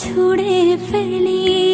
ছুঁড়ে ফেলি।